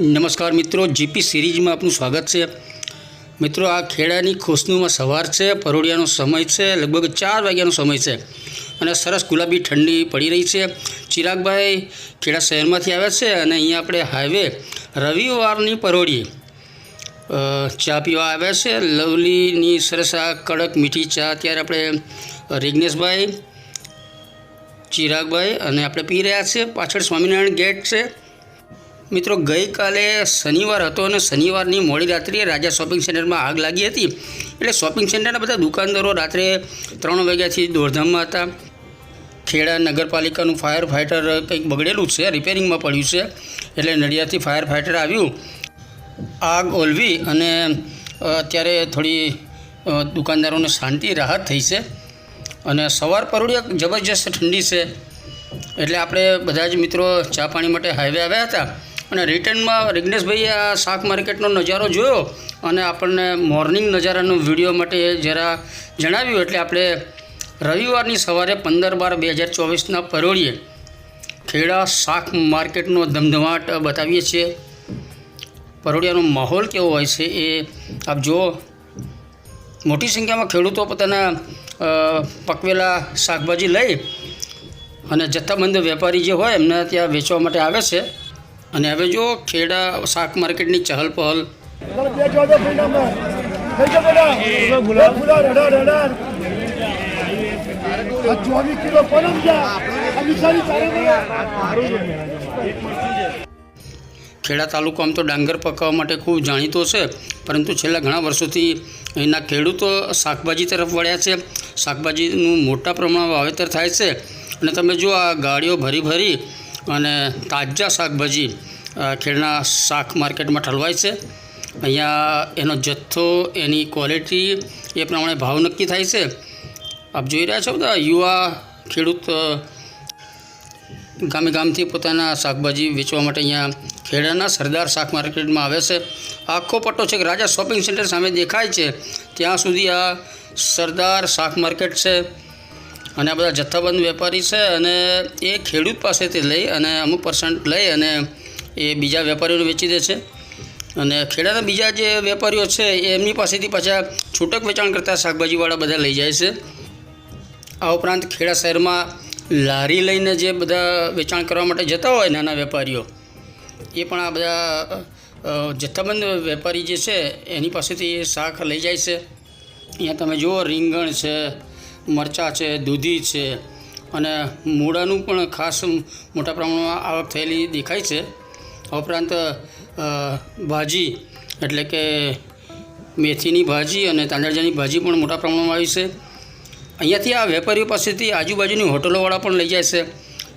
નમસ્કાર મિત્રો, જીપી સિરીઝમાં આપનું સ્વાગત છે. મિત્રો, આ ખેડાની ખુશનુમાં સવાર છે, પરોડિયાનો સમય છે, લગભગ ચાર વાગ્યાનો સમય છે અને સરસ ગુલાબી ઠંડી પડી રહી છે. ચિરાગભાઈ ખેડા શહેરમાંથી આવ્યા છે અને અહીંયા આપણે હાઈવે રવિવારની પરોડી ચા પીવા આવ્યા છે. લવલીની સરસ આ કડક મીઠી ચા અત્યારે આપણે રિગ્નેશભાઈ, ચિરાગભાઈ અને આપણે પી રહ્યા છે. પાછળ સ્વામિનારાયણ ગેટ છે. મિત્રો, ગઈકાલે શનિવાર હતો અને શનિવારની મોડી રાત્રિએ રાજા શોપિંગ સેન્ટરમાં આગ લાગી હતી. એટલે શોપિંગ સેન્ટરના બધા દુકાનદારો રાત્રે ત્રણ વાગ્યાથી દોડધામમાં હતા. ખેડા નગરપાલિકાનું ફાયર ફાઇટર કંઈક બગડેલું છે, રિપેરિંગમાં પડ્યું છે, એટલે નડિયાદથી ફાયર ફાઇટર આવ્યું. આગ ઓલવી અને અત્યારે થોડી દુકાનદારોને શાંતિ, રાહત થઈ છે. અને સવાર પરોડિયા જબરજસ્ત ઠંડી છે. એટલે આપણે બધા જ મિત્રો ચા પાણી માટે હાઈવે આવ્યા હતા. અને રિટર્નમાં રિગ્નેશભાઈએ આ શાક માર્કેટનો નજારો જોયો અને આપણને મોર્નિંગ નજારાનો વીડિયો માટે જરા જણાવ્યું એટલે આપણે રવિવારની સવારે પંદર બાર બે હજાર ચોવીસના પરોળીએ ખેડા શાક માર્કેટનો ધમધમાટ બતાવીએ છીએ. પરોડિયાનો માહોલ કેવો હોય છે એ આપ જુઓ. મોટી સંખ્યામાં ખેડૂતો પોતાના પકવેલા શાકભાજી લઈ અને જથ્થાબંધ વેપારી જે હોય એમને ત્યાં વેચવા માટે આવે છે. અને હવે જો ખેડા શાક માર્કેટની ચહલ પહલ. ખેડા તાલુકો આમ તો ડાંગર પકાવવા માટે ખૂબ જાણીતો છે, પરંતુ છેલ્લા ઘણા વર્ષોથી અહીંના ખેડૂતો શાકભાજી તરફ વળ્યા છે. શાકભાજીનું મોટા પ્રમાણમાં વાવેતર થાય છે. અને તમે જો આ ગાડીઓ ભરી ભરી અને તાજા શાકભાજી ખેડના શાક માર્કેટમાં ઠલવાય છે. અહીંયા એનો જથ્થો, એની ક્વોલિટી એ પ્રમાણે ભાવ નક્કી થાય છે. આપ જોઈ રહ્યા છો બધા યુવા ખેડૂત ગામે ગામથી પોતાના શાકભાજી વેચવા માટે અહીંયા ખેડાના સરદાર શાક માર્કેટમાં આવે છે. આખો પટ્ટો છે કે રાજા શોપિંગ સેન્ટર સામે દેખાય છે. ત્યાં સુધી આ સરદાર શાક માર્કેટ છે. અને આ બધા જથ્થાબંધ વેપારી છે અને એ ખેડૂત પાસેથી લઈ અને અમુક પર્સન્ટ લઈ અને એ બીજા વેપારીઓને વેચી દે છે. અને ખેડાના બીજા જે વેપારીઓ છે, એમની પાસેથી પાછા છૂટક વેચાણ કરતા શાકભાજીવાળા બધા લઈ જાય છે. આ ઉપરાંત ખેડા શહેરમાં લારી લઈને જે બધા વેચાણ કરવા માટે જતા હોય નાના વેપારીઓ, એ પણ આ બધા જથ્થાબંધ વેપારી જે છે, એની પાસેથી શાક લઈ જાય છે. અહીંયા તમે જુઓ, રીંગણ છે મરચાં છે, દૂધી છે અને મૂળાનું પણ ખાસ મોટા પ્રમાણમાં આવક થયેલી દેખાય છે. ઉપરાંત ભાજી એટલે કે મેથીની ભાજી અને તાંદળજાની ભાજી પણ મોટા પ્રમાણમાં આવી છે. અહીંયાથી આ વેપારીઓ પાસેથી આજુબાજુની હોટલોવાળા પણ લઈ જાય છે.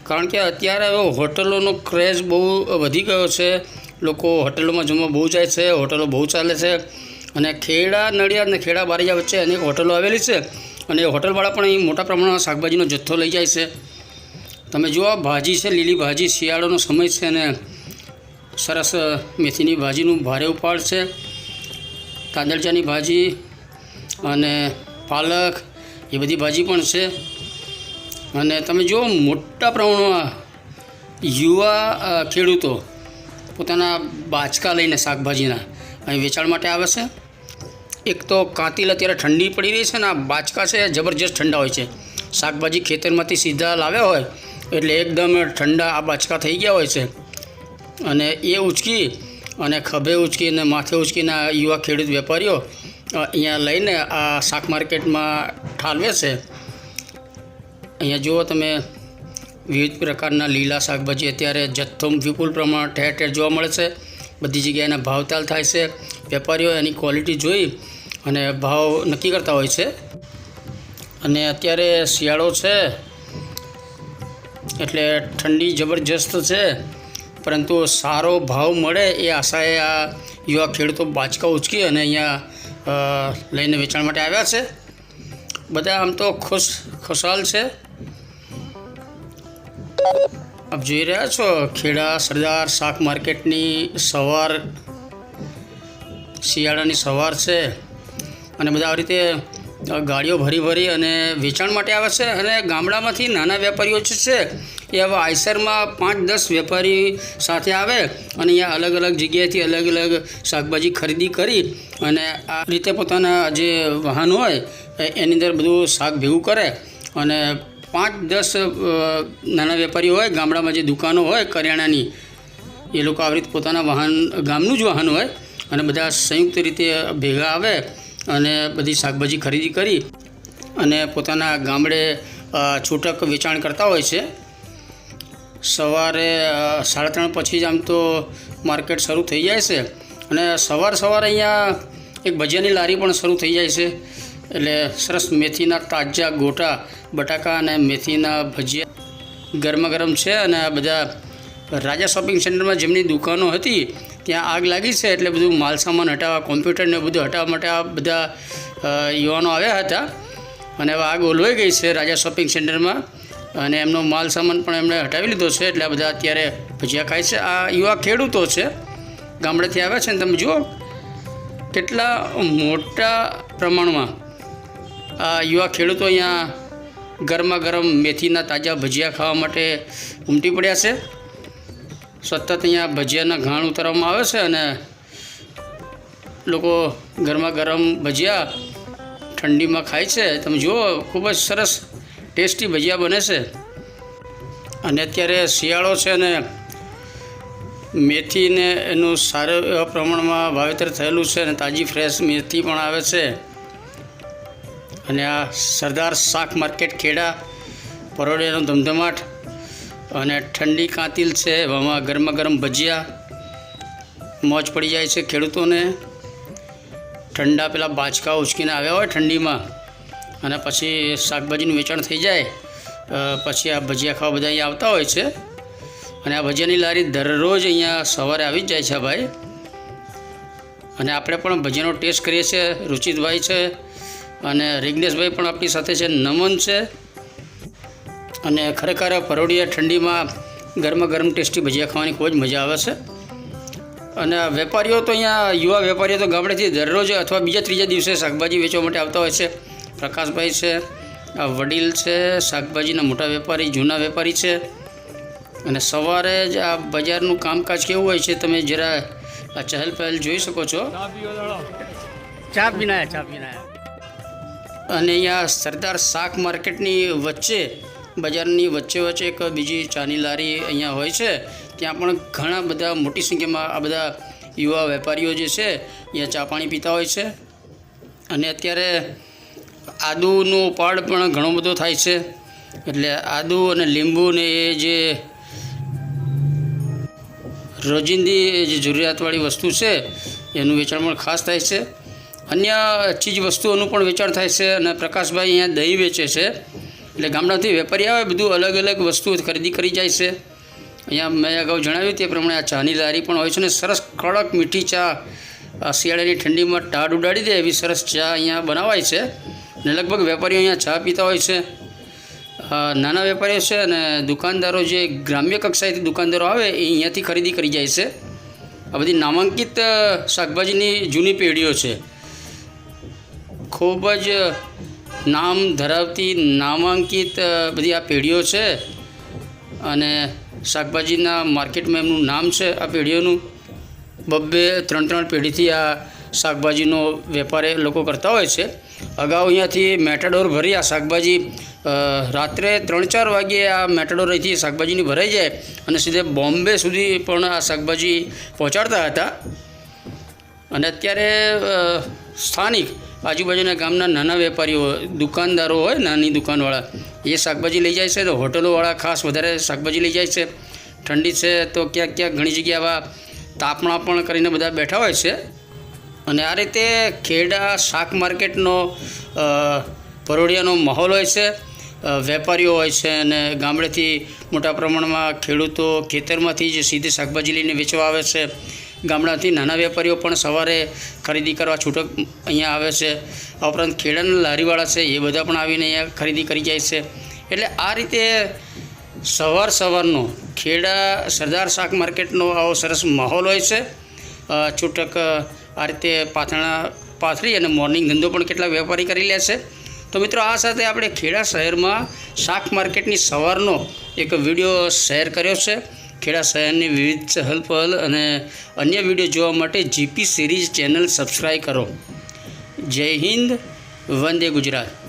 કારણ કે અત્યારે હવે હોટલોનો ક્રેઝ બહુ વધી ગયો છે. લોકો હોટલોમાં જમવા બહુ જાય છે, હોટલો બહુ ચાલે છે અને ખેડા નડિયાદ અને ખેડા બારીજા વચ્ચે અનેક હોટલો આવેલી છે. અને હોટલવાળા પણ અહીં મોટા પ્રમાણમાં શાકભાજીનો જથ્થો લઈ જાય છે. તમે જુઓ, ભાજી છે, લીલી ભાજી, શિયાળોનો સમય છે અને સરસ મેથીની ભાજીનું ભારે ઉપાડ છે. તાંદળજાની ભાજી અને પાલક, એ બધી ભાજી પણ છે. અને તમે જુઓ, મોટા પ્રમાણમાં યુવા ખેડૂતો પોતાના બાચકા લઈને શાકભાજીના અહીં વેચાણ માટે આવે છે. એક તો કાતિલ અત્યારે ઠંડી પડી રહી છે ને આ બાચકા છે, જબરજસ્ત ઠંડા હોય છે. શાકભાજી ખેતરમાંથી સીધા લાવ્યા હોય, એટલે એકદમ ઠંડા આ બાચકા થઈ ગયા હોય છે. અને એ ઉચકી, અને ખભે ઉચકી, અને માથે ઉચકીને આ યુવા ખેડૂત વેપારીઓ અહીંયા લઈને આ શાક માર્કેટમાં ઠાલવે છે. અહીંયા જુઓ તમે, વિવિધ પ્રકારના લીલા શાકભાજી અત્યારે જથ્થો વિપુલ પ્રમાણ ઠેર ઠેર જોવા મળે છે. બધી જગ્યાએ એના ભાવતાલ થાય છે. વેપારીઓ એની ક્વોલિટી જોઈ અને ભાવ નક્કી કરતા હોય છે. અને અત્યારે શિયાળો છે, એટલે ઠંડી જબરજસ્ત છે, પરંતુ સારો ભાવ મળે એ આશાએ આ યુવા ખેડૂતો બાચકા ઉચકી અને અહીંયા લઈને વેચાણ માટે આવ્યા છે. બધા આમ તો ખુશ, ખુશાલ છે. આપ જોઈ રહ્યા છો, ખેડા, સરદાર શાક માર્કેટની સવાર, શિયાળાની સવાર છે. અને બધા આવી રીતે ગાડીઓ ભરી ભરી અને વેચાણ માટે આવે છે અને ગામડામાંથી નાના વેપારીઓ જે છે, એ હવે આઈસરમાં પાંચ દસ વેપારી સાથે આવે અને અહીંયા અલગ અલગ જગ્યાએથી અલગ અલગ શાકભાજી ખરીદી કરી અને આ રીતે પોતાના જે વાહન હોય એની અંદર બધું શાક ભેગું કરે અને પાંચ દસ નાના વેપારીઓ હોય, ગામડામાં જે દુકાનો હોય, કરિયાણાની, એ લોકો આવી રીતે પોતાના વાહન, ગામનું જ વાહન હોય અને બધા સંયુક્ત રીતે ભેગા આવે અને બધી શાકભાજી ખરીદી કરી અને પોતાના ગામડે છૂટક વેચાણ કરતા હોય છે. સવારે સાડા ત્રણ પછી જ આમ તો માર્કેટ શરૂ થઈ જાય છે અને સવાર સવારે અહીંયા એક ભજીયાની લારી પણ શરૂ થઈ જાય છે. એટલે સરસ મેથીના તાજા ગોટા, બટાકા અને મેથીના ભજીયા ગરમા ગરમ છે અને બધા રાજા શોપિંગ સેન્ટરમાં જેમની દુકાનો હતી ત્યાં આગ લાગી છે એટલે બધું માલસામાન હટાવવા કોમ્પ્યુટર ને બધું હટાવવા માટે આ બધા યુવાનો આવ્યા હતા. અને હવે આગ ઓલવાઈ ગઈ છે રાજા શોપિંગ સેન્ટરમાં. અને એમનો માલ સામાન પણ એમણે હટાવી લીધો છે. એટલે આ બધા અત્યારે ભજીયા ખાય છે. આ યુવા ખેડૂતો છે. ગામડેથી આવ્યા છે ને તમે જુઓ. કેટલા મોટા પ્રમાણમાં આ યુવા ખેડૂતો અહીંયા ગરમા ગરમ મેથીના તાજા ભજીયા ખાવા માટે ઉમટી પડ્યા છે. સતત અહીંયા ભજીયાના ઘાણ ઉતારવામાં આવે છે અને લોકો ગરમા ગરમ ભજીયા ઠંડીમાં ખાય છે. તમે જુઓ, ખૂબ જ સરસ ટેસ્ટી ભજીયા બને છે. અને અત્યારે શિયાળો છે અને મેથીને એનું સારું એવા પ્રમાણમાં વાવેતર થયેલું છે અને તાજી ફ્રેશ મેથી પણ આવે છે. અને આ સરદાર શાક માર્કેટ ખેડા પરોડિયાનો ધમધમાટ અને ઠંડી કાતિલ છે એવામાં ગરમા ગરમ ભજીયા, મોજ પડી જાય છે ખેડૂતોને. ઠંડા પેલા બાચકા ઉચકીને આવ્યા હોય ઠંડીમાં, અને પછી શાકભાજીનું વેચાણ થઈ જાય પછી આ ભજીયા ખાવા બધા અહીંયા આવતા હોય છે. અને આ ભજીયાની લારી દરરોજ અહીંયા સવારે આવી જ જાય છે ભાઈ. અને આપણે પણ ભજીયાનો ટેસ્ટ કરીએ છીએ. રુચિતભાઈ છે, અને રિગ્નેશભાઈ પણ આપણી સાથે છે, નમન છે. અને ખરેખર પરોડિયા ઠંડીમાં ગરમા ગરમ ટેસ્ટી ભજીયા ખાવાની ખૂબ જ મજા આવે છે. અને વેપારીઓ તો અહીંયા યુવા વેપારીઓ તો ગામડેથી દરરોજ અથવા બીજા ત્રીજા દિવસે શાકભાજી વેચવા માટે આવતા હોય છે. પ્રકાશભાઈ છે આ વડીલ છે શાકભાજીના મોટા વેપારી જૂના વેપારી છે. અને સવારે જ આ બજારનું કામકાજ કેવું હોય છે તમે જરા આ ચહેલ પહેલ જોઈ શકો છો. ચા પીના ચા પીના અને અહીંયા સરદાર શાક માર્કેટની વચ્ચે બજારની વચ્ચે વચ્ચે એક બીજી ચાની લારી અહીંયા હોય છે, ત્યાં પણ ઘણા બધા મોટી સંખ્યામાં આ બધા યુવા વેપારીઓ જે છે, અહીંયા ચા પાણી પીતા હોય છે. અને અત્યારે આદુનો ઉપાડ પણ ઘણો બધો થાય છે. એટલે આદુ અને લીંબુ ને એ જે રોજિંદી જે જરૂરિયાતવાળી વસ્તુ છે, એનું વેચાણ પણ ખાસ થાય છે. અન્ય ચીજ વસ્તુઓનું પણ વેચાણ થાય છે અને પ્રકાશભાઈ અહીંયા દહીં વેચે છે. એટલે ગામડાથી વેપારી આવે, બધું અલગ અલગ વસ્તુઓ ખરીદી કરી જાય છે. અહીંયા મેં અગાઉ જણાવ્યું તે પ્રમાણે આ ચાની લારી પણ હોય છે ને, સરસ કડક મીઠી ચા શિયાળાની ઠંડીમાં ટાઢ ઉડાડી દે એવી સરસ ચા અહીંયા બનાવાય છે. ને લગભગ વેપારીઓ અહીંયા ચા પીતા હોય છે. નાના વેપારીઓ છે અને દુકાનદારો જે ગ્રામ્ય કક્ષાએથી દુકાનદારો આવે, એ અહીંયાથી ખરીદી કરી જાય છે. આ બધી નામાંકિત શાકભાજીની જૂની પેઢીઓ છે. ખૂબ જ નામ ધરાવતી નામાંકિત બધી આ પેઢીઓ છે અને શાકભાજીના માર્કેટમાં એમનું નામ છે આ પેઢીઓનું. બબ્બે ત્રણ ત્રણ પેઢીથી આ શાકભાજીનો વેપાર એ લોકો કરતા હોય છે. અગાઉ અહીંયાથી મેટાડોર ભરી આ શાકભાજી રાત્રે ત્રણ ચાર વાગ્યે આ મેટાડોર અહીંથી શાકભાજીની ભરાઈ જાય અને સીધે બોમ્બે સુધી પણ આ શાકભાજી પહોંચાડતા હતા. અને અત્યારે સ્થાનિક આજુબાજુના ગામના નાના વેપારીઓ, દુકાનદારો હોય, નાની દુકાનવાળા, એ શાકભાજી લઈ જાય છે તો હોટલોવાળા ખાસ વધારે શાકભાજી લઈ જાય છે. ઠંડી છે તો ક્યાંક ક્યાંક ઘણી જગ્યાએ આવા તાપણા પણ કરીને બધા બેઠા હોય છે. અને આ રીતે ખેડા શાક માર્કેટનો પરોડિયાનો માહોલ હોય છે. વેપારીઓ હોય છે અને ગામડેથી મોટા પ્રમાણમાં ખેડૂતો ખેતરમાંથી જ સીધી શાકભાજી લઈને વેચવા આવે છે. ગામડાથી નાના વેપારીઓ પણ સવારે ખરીદી કરવા છૂટક અહીંયા આવે છે. આ ઉપરાંત ખેડાના લારીવાળા છે, એ બધા પણ આવીને અહીંયા ખરીદી કરી જાય છે. એટલે આ રીતે સવાર સવારનો ખેડા સરદાર શાક માર્કેટનો આવો સરસ માહોલ હોય છે. છૂટક આ રીતે પાથણા, પાથરી અને મોર્નિંગ ધંધો પણ કેટલા વેપારી કરી લે છે. તો મિત્રો આ સાથે આપણે ખેડા શહેરમાં શાક માર્કેટની સવારનો એક વીડિયો શેર કર્યો છે. ખેડા શહેરની વિવિધ ચહલ પહલ અને અન્ય વીડિયો જોવા માટે જીપી સિરીઝ ચેનલ સબસ્ક્રાઈબ કરો. જય હિન્દ, વંદે ગુજરાત.